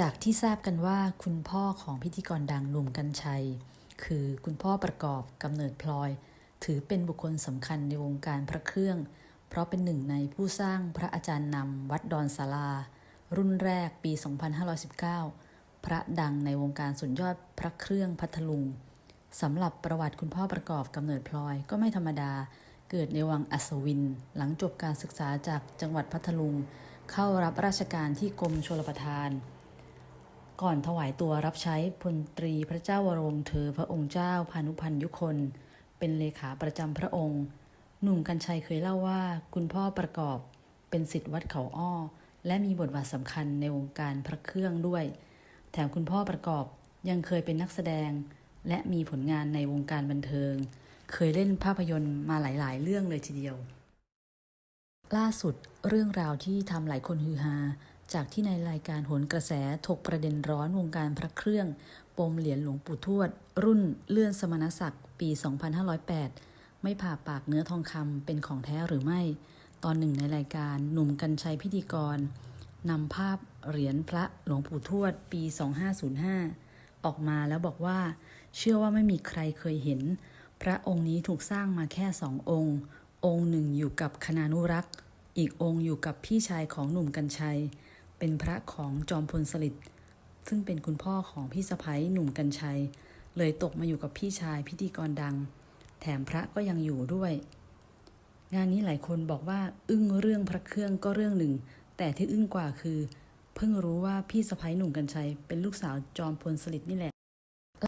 จากที่ทราบกันว่าคุณพ่อของพิธีกรดังหนุ่มกัญชัย คือคุณพ่อประกอบกำเนิดพลอย ถือเป็นบุคคลสำคัญในวงการพระเครื่อง เพราะเป็นหนึ่งในผู้สร้างพระอาจารย์นำวัดดอนศาลา รุ่นแรกปี 2519 พระดังในวงการสุดยอดพระเครื่องพัทลุงสำหรับประวัติคุณพ่อประกอบกำเนิดพลอยก็ไม่ธรรมดา เกิดในวังอัศวิน หลังจบการศึกษาจากจังหวัดพัทลุง เข้ารับราชการที่กรมชลประทาน ก่อนถวายตัวรับใช้พลตรีพระเจ้าวรวงเธอพระองค์เจ้าพานุพันธ์ยุคน เป็นเลขาประจำพระองค์ หนุ่มกัญชัยเคยเล่าว่าคุณพ่อประกอบเป็นสิทธิวัดเขาอ้อ และมีบทบาทสำคัญในวงการพระเครื่องด้วย แถมคุณพ่อประกอบยังเคยเป็นนักแสดง และมีผลงานในวงการบันเทิง เคยเล่นภาพยนตร์มาหลาย ๆ เรื่องเลยทีเดียว ล่าสุดเรื่องราวที่ทำหลายคนฮือฮา จากที่ในรายการโหนกระแสถกประเด็นร้อนวงการพระเครื่อง ปมเหรียญหลวงปู่ทวด รุ่นเลื่อนสมณศักดิ์ปี 2508 ไม่ผ่าปากเนื้อทองคำเป็นของแท้หรือไม่ ตอนหนึ่งในรายการหนุ่มกัญชัยพิธีกรนำภาพเหรียญพระหลวงปู่ทวดปี 2505 ออกมาแล้วบอกว่า เชื่อว่าไม่มีใครเคยเห็น พระองค์นี้ถูกสร้างมาแค่สององค์ องค์หนึ่งอยู่กับคณานุรักษ์ อีกองค์อยู่กับพี่ชายของหนุ่มกัญชัย เป็นพระของจอมพลสฤษดิ์ซึ่งเป็นคุณพ่อของพี่สะพ้ยหนุ่มกัญชัย เลยตกมาอยู่กับพี่ชายพิธีกรดัง แถมพระก็ยังอยู่ด้วย งานนี้หลายคนบอกว่าอึ้งเรื่องพระเครื่องก็เรื่องหนึ่ง แต่ที่อึ้งกว่าคือ เพิ่งรู้ว่าพี่สะพ้ยหนุ่มกัญชัย เป็นลูกสาวจอมพลสฤษดิ์นี่แหละ